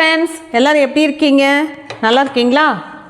Friends எல்லோரும் எப்படி இருக்கீங்க? நல்லா இருக்கீங்களா?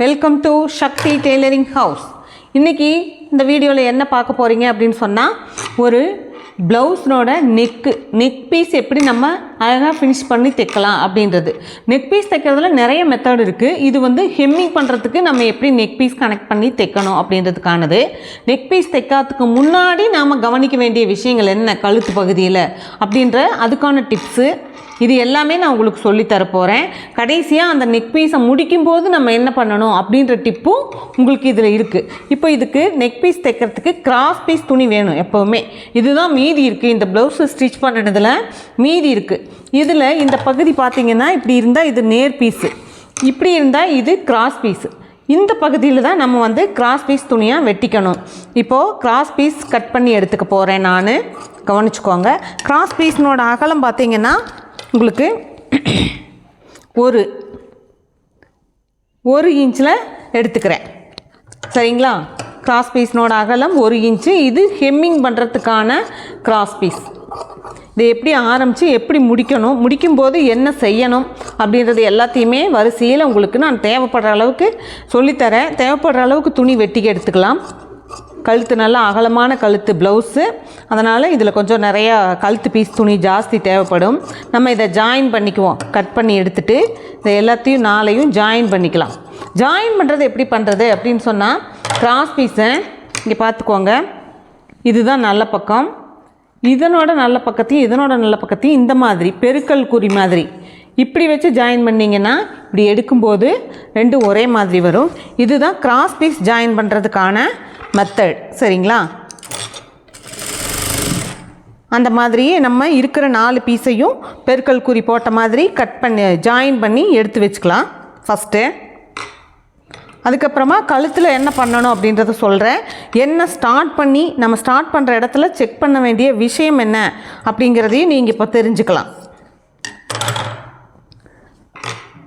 Welcome to Sakthi tailoring house இன்றைக்கி இந்த வீடியோவில் என்ன பார்க்க போகிறீங்க அப்படின்னு சொன்னால் ஒரு ப்ளவுஸ்னோட நெக்கு நெக் பீஸ் எப்படி நம்ம அழகாக ஃபினிஷ் பண்ணி தைக்கலாம் அப்படின்றது. நெக் பீஸ் தைக்கிறதுல நிறைய மெத்தட் இருக்குது இது வந்து ஹெம்மிங் பண்ணுறதுக்கு நம்ம எப்படி நெக் பீஸ் கனெக்ட் பண்ணி தைக்கணும் அப்படின்றதுக்கானது. நெக் பீஸ் தைக்காததுக்கு முன்னாடி நாம் கவனிக்க வேண்டிய விஷயங்கள் என்ன? கழுத்து பகுதியில் அப்படின்ற அதுக்கான டிப்ஸு இது எல்லாமே நான் உங்களுக்கு சொல்லி தரப்போகிறேன் கடைசியாக அந்த நெக் பீஸை முடிக்கும்போது நம்ம என்ன பண்ணணும் அப்படின்ற டிப்பும் உங்களுக்கு இதில் இருக்குது இப்போ இதுக்கு நெக் பீஸ் தைக்கிறதுக்கு கிராஸ் பீஸ் துணி வேணும் எப்போவுமே. இதுதான் மீதி இருக்குது இந்த ப்ளவுஸு ஸ்டிச் பண்ணினதில் மீதி இருக்குது இதில் இந்த பகுதி பார்த்திங்கன்னா இப்படி இருந்தால் இது நேர் பீஸு இப்படி இருந்தால் இது கிராஸ் பீஸு இந்த பகுதியில் தான் நம்ம வந்து கிராஸ் பீஸ் துணியாக வெட்டிக்கணும். இப்போது கிராஸ் பீஸ் கட் பண்ணி எடுத்துக்க போகிறேன் நான். கவனிச்சுக்கோங்க. கிராஸ் பீஸ்னோட அகலம் பார்த்தீங்கன்னா உங்களுக்கு ஒரு ஒரு இன்ச்சில் எடுத்துக்கிறேன். சரிங்களா? கிராஸ் பீஸ்னோட அகலம் ஒரு இன்ச்சு. இது ஹெம்மிங் பண்ணுறதுக்கான கிராஸ் பீஸ் இதை எப்படி ஆரம்பித்து எப்படி முடிக்கணும் முடிக்கும்போது என்ன செய்யணும் அப்படின்றது எல்லாத்தையுமே வரிசையில் உங்களுக்கு நான் தேவைப்படுற அளவுக்கு சொல்லித்தரேன். தேவைப்படுற அளவுக்கு துணி வெட்டிக்க எடுத்துக்கலாம். கழுத்து நல்லா அகலமான கழுத்து ப்ளவுஸு அதனால் இதில் கொஞ்சம் நிறையா கழுத்து பீஸ் துணி ஜாஸ்தி தேவைப்படும். நம்ம இதை ஜாயின் பண்ணிக்குவோம். கட் பண்ணி எடுத்துகிட்டு இதை எல்லாத்தையும் நாளையும் ஜாயின் பண்ணிக்கலாம். ஜாயின் பண்ணுறது எப்படி பண்ணுறது அப்படின்னு சொன்னால் கிராஸ் பீஸை இங்கே பார்த்துக்கோங்க. இதுதான் நல்ல பக்கம். இதனோட நல்ல பக்கத்தையும் இதனோட நல்ல பக்கத்தையும் இந்த மாதிரி பெருக்கல் குறி மாதிரி. இப்படி வச்சு ஜாயின் பண்ணிங்கன்னா இப்படி எடுக்கும்போது ரெண்டும் ஒரே மாதிரி வரும். இதுதான் கிராஸ் பீஸ் ஜாயின் பண்ணுறதுக்கான மெத்தட் சரிங்களா? அந்த மாதிரியே நம்ம இருக்கிற நாலு பீஸையும் பெருக்கல் குறி போட்ட மாதிரி கட் பண்ணி ஜாயின் பண்ணி எடுத்து வச்சுக்கலாம். ஃபஸ்ட்டு அதுக்கப்புறமா கழுத்தில் என்ன பண்ணணும் அப்படின்றத சொல்கிறேன் என்ன ஸ்டார்ட் பண்ணி நம்ம ஸ்டார்ட் பண்ணுற இடத்துல செக் பண்ண வேண்டிய விஷயம் என்ன அப்படிங்கிறதையும் நீங்கள் இப்போ தெரிஞ்சுக்கலாம்.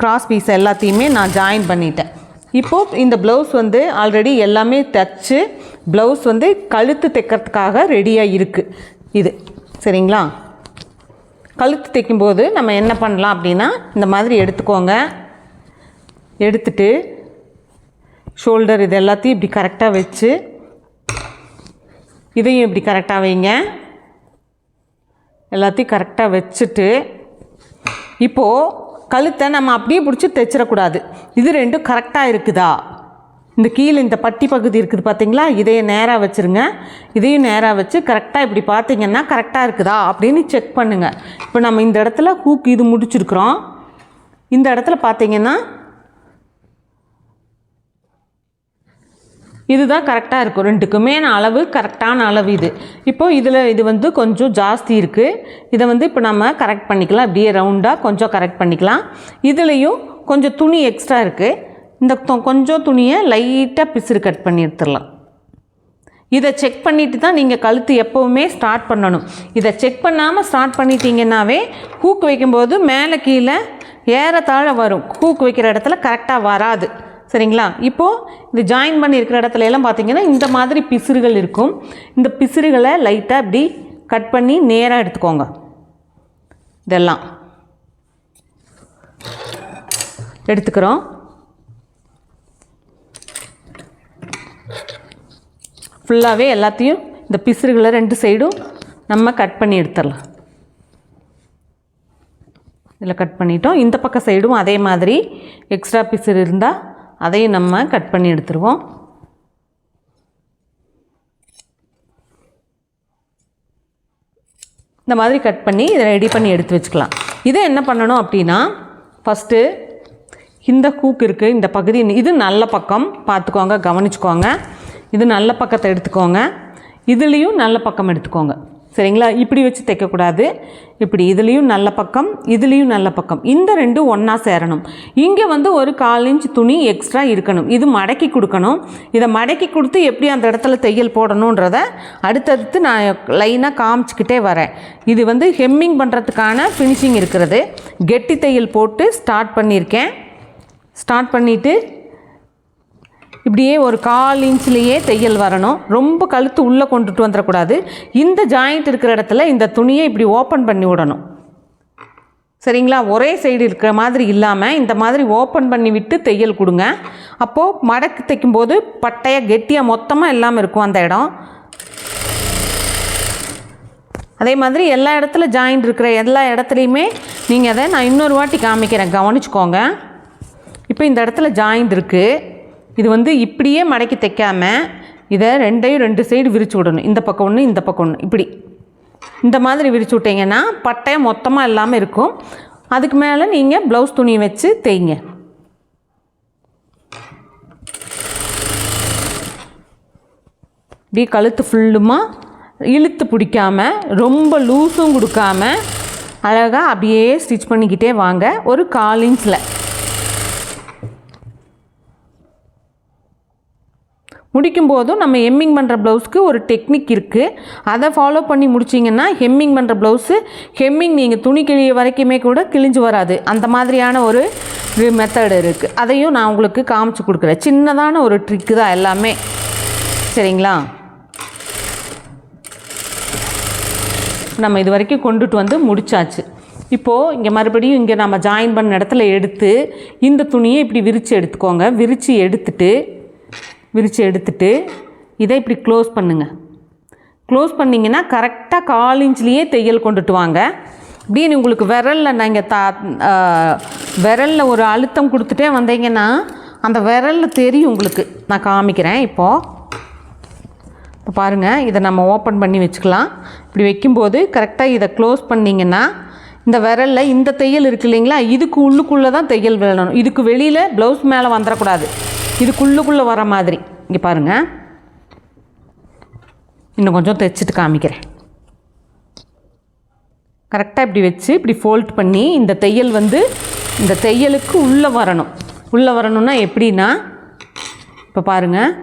கிராஸ் பீஸ் எல்லாத்தையுமே நான் ஜாயின் பண்ணிட்டேன். இப்போது இந்த ப்ளவுஸ் வந்து ஆல்ரெடி எல்லாமே தைச்சு ப்ளவுஸ் வந்து கழுத்து தைக்கிறதுக்காக ரெடியாக இருக்குது இது. சரிங்களா? கழுத்து தைக்கும்போது நம்ம என்ன பண்ணலாம் அப்படின்னா இந்த மாதிரி எடுத்துக்கோங்க. எடுத்துட்டு ஷோல்டர் இது எல்லாத்தையும் இப்படி கரெக்டாக வச்சு இதையும் இப்படி கரெக்டாக வைங்க. எல்லாத்தையும் கரெக்டாக வச்சுட்டு இப்போது கழுத்தை நம்ம அப்படியே பிடிச்சி தைச்சிடக்கூடாது இது ரெண்டும் கரெக்டாக இருக்குதா? இந்த கீழே இந்த பட்டி பகுதி இருக்குது பார்த்தீங்களா? இதையும் நேராக வச்சுருங்க. இதையும் நேராக வச்சு கரெக்டாக இப்படி பார்த்தீங்கன்னா கரெக்டாக இருக்குதா அப்படின்னு செக் பண்ணுங்கள் இப்போ நம்ம இந்த இடத்துல ஹூக் இது முடிச்சிருக்கிறோம். இந்த இடத்துல பார்த்தீங்கன்னா இதுதான் கரெக்டாக இருக்கும். ரெண்டுக்குமே அளவு கரெக்டான அளவு இது. இப்போது இதில் இது வந்து கொஞ்சம் ஜாஸ்தி இருக்குது இதை வந்து இப்போ நம்ம கரெக்ட் பண்ணிக்கலாம். அப்படியே ரவுண்டாக கொஞ்சம் கரெக்ட் பண்ணிக்கலாம். இதுலேயும் கொஞ்சம் துணி எக்ஸ்ட்ரா இருக்குது இந்த கொஞ்சம் துணியை லைட்டாக பிசுறு கட் பண்ணி எடுத்துடலாம். இதை செக் பண்ணிட்டு தான் நீங்கள் கழுத்து எப்போவுமே ஸ்டார்ட் பண்ணணும். இதை செக் பண்ணாமல் ஸ்டார்ட் பண்ணிட்டீங்கன்னாவே ஹூக் வைக்கும்போது மேலே கீழே ஏறத்தாழ வரும். ஹூக் வைக்கிற இடத்துல கரெக்டாக வராது. சரிங்களா? இப்போது இது ஜாயின் பண்ணி இருக்கிற இடத்துல எல்லாம் பார்த்தீங்கன்னா இந்த மாதிரி பிசுறுகள் இருக்கும். இந்த பிசுறுகளை லைட்டாக இப்படி கட் பண்ணி நேராக எடுத்துக்கோங்க. இதெல்லாம் எடுத்துக்கிறோம். ஃபுல்லாகவே எல்லாத்தையும் இந்த பிசுறுகளை ரெண்டு சைடும் நம்ம கட் பண்ணி எடுத்துடலாம். இதில் கட் பண்ணிட்டோம். இந்த பக்கம் சைடும் அதே மாதிரி எக்ஸ்ட்ரா பிசுறு இருந்தால் அதையும் நம்ம கட் பண்ணி எடுத்துருவோம். இந்த மாதிரி கட் பண்ணி இதை ரெடி பண்ணி எடுத்து வச்சுக்கலாம். இதை என்ன பண்ணணும் அப்படின்னா ஃபஸ்ட்டு இந்த கூக்கு இருக்குது இந்த பகுதி இது நல்ல பக்கம். பார்த்துக்கோங்க கவனிச்சுக்கோங்க. இது நல்ல பக்கத்தை எடுத்துக்கோங்க. இதுலேயும் நல்ல பக்கம் எடுத்துக்கோங்க. சரிங்களா? இப்படி வச்சு தைக்கக்கூடாது. இப்படி இதுலேயும் நல்ல பக்கம் இதுலேயும் நல்ல பக்கம். இந்த ரெண்டும் ஒன்றா சேரணும். இங்கே வந்து ஒரு கால் இன்ச் துணி எக்ஸ்ட்ரா இருக்கணும். இது மடக்கி கொடுக்கணும். இதை மடக்கி கொடுத்து எப்படி அந்த இடத்துல தையல் போடணுன்றத அடுத்தடுத்து நான் லைனாக காமிச்சிக்கிட்டே வரேன். இது வந்து ஹெம்மிங் பண்ணுறதுக்கான ஃபினிஷிங் இருக்கிறது. கெட்டி தையல் போட்டு ஸ்டார்ட் பண்ணியிருக்கேன். ஸ்டார்ட் பண்ணிவிட்டு இப்படியே ஒரு கால் இன்ச்லேயே தையல் வரணும். ரொம்ப கழுத்து உள்ளே கொண்டுட்டு வந்துடக்கூடாது. இந்த ஜாயிண்ட் இருக்கிற இடத்துல இந்த துணியை இப்படி ஓப்பன் பண்ணி விடணும். சரிங்களா? ஒரே சைடு இருக்கிற மாதிரி இல்லாமல் இந்த மாதிரி ஓப்பன் பண்ணி விட்டு தையல் கொடுங்க. அப்போது மடக்கு தைக்கும்போது பட்டையாக கெட்டியாக மொத்தமாக இல்லாமல் இருக்கும் அந்த இடம். அதே மாதிரி எல்லா இடத்துல ஜாயிண்ட் இருக்கிற எல்லா இடத்துலையுமே நீங்கள் அதை நான் இன்னொரு வாட்டி காமிக்கிறேன். கவனிச்சுக்கோங்க. இப்போ இந்த இடத்துல ஜாயிண்ட் இருக்குது இது வந்து இப்படியே மடக்கி தைக்காமல் இதை ரெண்டையும் ரெண்டு சைடு விரித்து விடணும். இந்த பக்கம் ஒன்று இந்த பக்கம் ஒன்று இப்படி. இந்த மாதிரி விரித்து விட்டிங்கன்னா பட்டையை மொத்தமாக இல்லாமல் இருக்கும். அதுக்கு மேலே நீங்கள் ப்ளவுஸ் துணியை வச்சு தேய்ங்க. இப்படி கழுத்து ஃபுல்லுமா இழுத்து பிடிக்காம ரொம்ப லூஸும் கொடுக்காம அழகாக அப்படியே ஸ்டிச் பண்ணிக்கிட்டே வாங்க. ஒரு கால் இன்ச்சில் முடிக்கும் போதும் நம்ம ஹெம்மிங் பண்ணுற ப்ளவுஸ்க்கு ஒரு டெக்னிக் இருக்குது அதை ஃபாலோ பண்ணி முடிச்சிங்கன்னா ஹெம்மிங் பண்ணுற ப்ளவுஸு ஹெம்மிங் நீங்கள் துணி கிழிய வரைக்குமே கூட கிழிஞ்சு வராது. அந்த மாதிரியான ஒரு மெத்தடு இருக்குது அதையும் நான் உங்களுக்கு காமிச்சு கொடுக்குறேன். சின்னதான ஒரு ட்ரிக்கு தான் எல்லாமே. சரிங்களா? நம்ம இது வரைக்கும் கொண்டுட்டு வந்து முடிச்சாச்சு. இப்போது இங்கே மறுபடியும் இங்கே நம்ம ஜாயின் பண்ண இடத்துல எடுத்து இந்த துணியை இப்படி விரித்து எடுத்துக்கோங்க. விரித்து எடுத்துட்டு விரித்து எடுத்துட்டு இதை இப்படி க்ளோஸ் பண்ணுங்கள் க்ளோஸ் பண்ணிங்கன்னா கரெக்டாக கால் இன்ச்லேயே தையல் கொண்டுட்டு வாங்க. இப்படின்னு உங்களுக்கு விரலில் நீங்கள் தா விரலில் ஒரு அழுத்தம் கொடுத்துட்டே வந்தீங்கன்னா அந்த விரலில் தெரியும் உங்களுக்கு. நான் காமிக்கிறேன் இப்போது இப்போ பாருங்கள் இதை நம்ம ஓப்பன் பண்ணி வச்சுக்கலாம். இப்படி வைக்கும்போது கரெக்டாக இதை க்ளோஸ் பண்ணிங்கன்னா இந்த விரலில் இந்த தையல் இருக்கு இல்லைங்களா? இதுக்கு உள்ளுக்குள்ளே தான் தையல் விழணும். இதுக்கு வெளியில் ப்ளவுஸ் மேலே வந்துடக்கூடாது இதுக்குள்ளுக்குள்ளே வர மாதிரி. இங்கே பாருங்கள் இன்னும் கொஞ்சம் தைச்சிட்டு காமிக்கிறேன். கரெக்டாக இப்படி வச்சு இப்படி ஃபோல்ட் பண்ணி இந்த தையல் வந்து இந்த தையலுக்கு உள்ளே வரணும். உள்ளே வரணும்னா எப்படின்னா இப்போ பாருங்கள்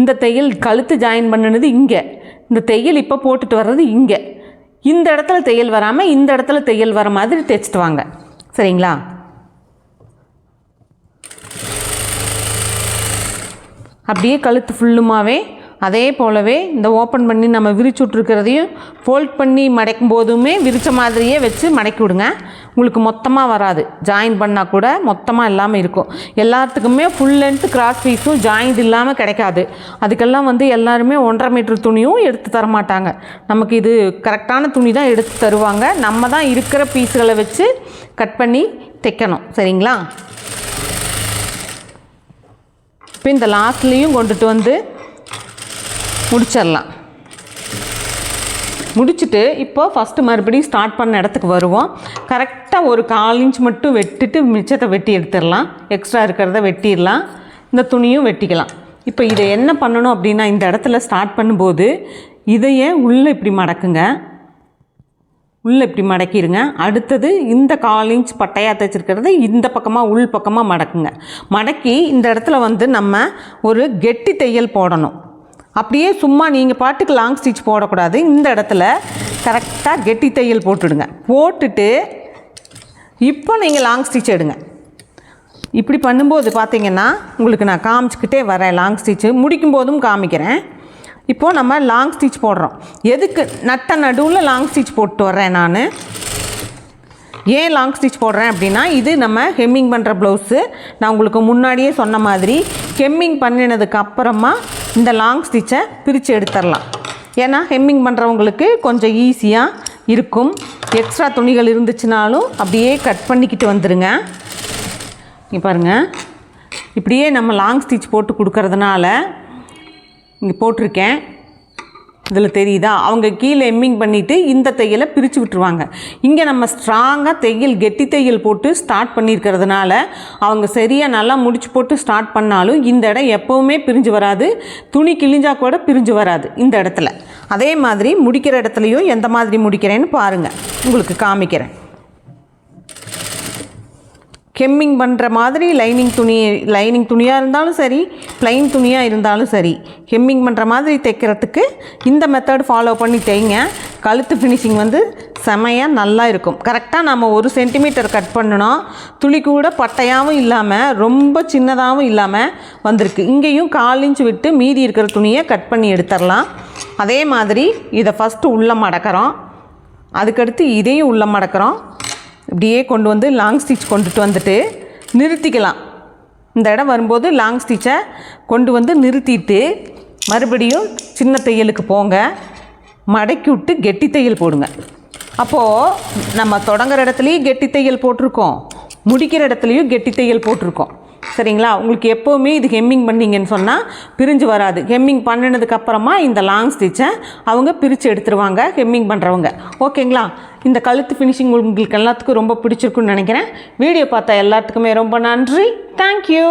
இந்த தையல் கழுத்து ஜாயின் பண்ணினது இங்கே. இந்த தையல் இப்போ போட்டுட்டு வர்றது இங்கே. இந்த இடத்துல தையல் வராமல் இந்த இடத்துல தையல் வர மாதிரி தைச்சிட்டு வாங்க. சரிங்களா? அப்படியே கழுத்து ஃபுல்லுமாகவே அதே போலவே இந்த ஓப்பன் பண்ணி நம்ம விரிச்சு விட்ருக்கிறதையும் ஃபோல்ட் பண்ணி மடைக்கும் போதுமே விரித்த மாதிரியே வச்சு மடக்கி விடுங்க. உங்களுக்கு மொத்தமாக வராது. ஜாயின் பண்ணால் கூட மொத்தமாக இல்லாமல் இருக்கும். எல்லாத்துக்குமே ஃபுல் லென்த் கிராஸ் பீஸும் ஜாயிண்ட் இல்லாமல் கிடைக்காது. அதுக்கெல்லாம் வந்து எல்லாருமே ஒன்றரை மீட்டர் துணியும் எடுத்து தர மாட்டாங்க. நமக்கு இது கரெக்டான துணி தான் எடுத்து தருவாங்க. நம்ம தான் இருக்கிற பீஸுகளை வச்சு கட் பண்ணி தைக்கணும். சரிங்களா? இப்போ இந்த லாஸ்ட்லேயும் கொண்டுட்டு வந்து முடிச்சிடலாம். முடிச்சுட்டு இப்போ ஃபஸ்ட்டு மறுபடியும் ஸ்டார்ட் பண்ண இடத்துக்கு வருவோம். கரெக்டாக ஒரு கால் இன்ச் மட்டும் வெட்டிட்டு மிச்சத்தை வெட்டி எடுத்துடலாம். எக்ஸ்ட்ரா இருக்கிறத வெட்டிடலாம். இந்த துணியும் வெட்டிக்கலாம். இப்போ இதை என்ன பண்ணணும் அப்படின்னா இந்த இடத்துல ஸ்டார்ட் பண்ணும்போது இதையே உள்ளே இப்படி மடக்குங்க. உள்ளே இப்படி மடக்கிடுங்க அடுத்தது இந்த கால் இன்ச் பட்டையாக தைச்சிருக்கிறது இந்த பக்கமாக உள் பக்கமாக மடக்குங்க. மடக்கி இந்த இடத்துல வந்து நம்ம ஒரு கெட்டி தையல் போடணும். அப்படியே சும்மா நீங்கள் பாட்டுக்கு லாங் ஸ்டிச் போடக்கூடாது. இந்த இடத்துல கரெக்டாக கெட்டி தையல் போட்டுடுங்க. போட்டுட்டு இப்போ நீங்கள் லாங் ஸ்டிச் எடுங்க. இப்படி பண்ணும்போது பார்த்தீங்கன்னா உங்களுக்கு நான் காமிச்சிக்கிட்டே வரேன் லாங் ஸ்டிச்சு முடிக்கும் போதும் காமிக்கிறேன். இப்போது நம்ம லாங் ஸ்டிச் போடுறோம். எதுக்கு? நட்ட நடுவில் லாங் ஸ்டிச் போட்டு வர்றேன் நான். ஏன் லாங் ஸ்டிச் போடுறேன் அப்படின்னா இது நம்ம ஹெம்மிங் பண்ணுற ப்ளவுஸு நான் உங்களுக்கு முன்னாடியே சொன்ன மாதிரி ஹெம்மிங் பண்ணினதுக்கு அப்புறமா இந்த லாங் ஸ்டிச்சை பிரித்து எடுத்துடலாம். ஏன்னா ஹெம்மிங் பண்ணுறவங்களுக்கு கொஞ்சம் ஈஸியாக இருக்கும். எக்ஸ்ட்ரா துணிகள் இருந்துச்சுனாலும் அப்படியே கட் பண்ணிக்கிட்டு வந்துடுங்க இங்கே பாருங்கள் இப்படியே நம்ம லாங் ஸ்டிச் போட்டு கொடுக்கறதுனால இங்கே போட்டிருக்கேன். இதில் தெரியுதா? அவங்க கீழே எம்மிங் பண்ணிவிட்டு இந்த தையலை பிரித்து விட்டுருவாங்க. இங்கே நம்ம ஸ்ட்ராங்காக தையல் கெட்டி தையல் போட்டு ஸ்டார்ட் பண்ணியிருக்கிறதுனால அவங்க சரியாக நல்லா முடிச்சு போட்டு ஸ்டார்ட் பண்ணாலும் இந்த இடம் எப்போவுமே பிரிஞ்சு வராது. துணி கிழிஞ்சா கூட பிரிஞ்சு வராது இந்த இடத்துல. அதே மாதிரி முடிக்கிற இடத்துலையும் எந்த மாதிரி முடிக்கிறேன்னு பாருங்கள் உங்களுக்கு காமிக்கிறேன். ஹெம்மிங் பண்ணுற மாதிரி லைனிங் துணி லைனிங் துணியாக இருந்தாலும் சரி ப்ளைன் துணியாக இருந்தாலும் சரி ஹெம்மிங் பண்ணுற மாதிரி தைக்கிறதுக்கு இந்த மெத்தட் ஃபாலோ பண்ணி தைங்க. கழுத்து ஃபினிஷிங் வந்து செமையாக நல்லா இருக்கும். கரெக்டாக நம்ம ஒரு சென்டிமீட்டர் கட் பண்ணணும் துளி கூட பட்டையாகவும் இல்லாமல் ரொம்ப சின்னதாகவும் இல்லாமல் வந்திருக்கு. இங்கேயும் கால் இன்ச் விட்டு மீதி இருக்கிற துணியை கட் பண்ணி எடுத்துடலாம். அதே மாதிரி இதை ஃபஸ்ட்டு உள்ளே மடக்கிறோம். அதுக்கடுத்து இதையும் உள்ளே மடக்கிறோம். இப்படியே கொண்டு வந்து லாங் ஸ்டிச் கொண்டுட்டு வந்துட்டு நிறுத்திக்கலாம். இந்த இடம் வரும்போது லாங் ஸ்டிச்சை கொண்டு வந்து நிறுத்திட்டு மறுபடியும் சின்ன தையலுக்கு போங்க. மடக்கி விட்டு கெட்டி தையல் போடுங்க. அப்போது நம்ம தொடங்குற இடத்துலையும் கெட்டி தையல் போட்டிருக்கோம். முடிக்கிற இடத்துலையும் கெட்டி தையல் போட்டிருக்கோம். சரிங்களா? உங்களுக்கு எப்போவுமே இது ஹெம்மிங் பண்ணீங்கன்னு சொன்னால் பிரிஞ்சு வராது. ஹெம்மிங் பண்ணினதுக்கப்புறமா இந்த லாங் ஸ்டிச்சை அவங்க பிரித்து எடுத்துருவாங்க ஹெம்மிங் பண்ணுறவங்க ஓகேங்களா? இந்த கழுத்து ஃபினிஷிங் உங்களுக்கு எல்லாத்துக்கும் ரொம்ப பிடிச்சிருக்குன்னு நினைக்கிறேன். வீடியோ பார்த்தா எல்லாத்துக்குமே ரொம்ப நன்றி. தேங்க்யூ